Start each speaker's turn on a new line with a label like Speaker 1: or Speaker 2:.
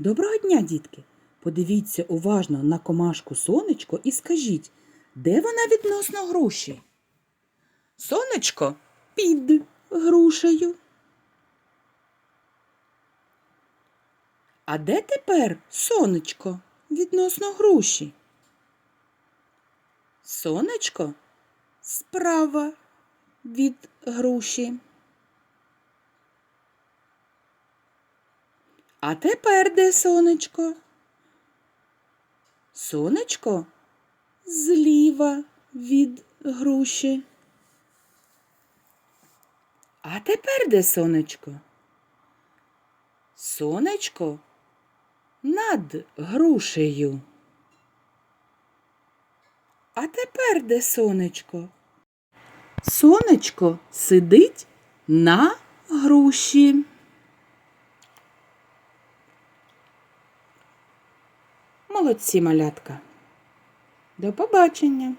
Speaker 1: Доброго дня, дітки! Подивіться уважно на комашку сонечко і скажіть, де вона відносно груші? Сонечко під грушею. А де тепер сонечко відносно груші? Сонечко справа від груші. А тепер де сонечко? Сонечко зліва від груші. А тепер де сонечко? Сонечко над грушею. А тепер де сонечко? Сонечко сидить на груші. Молодці, малятка. До побачення.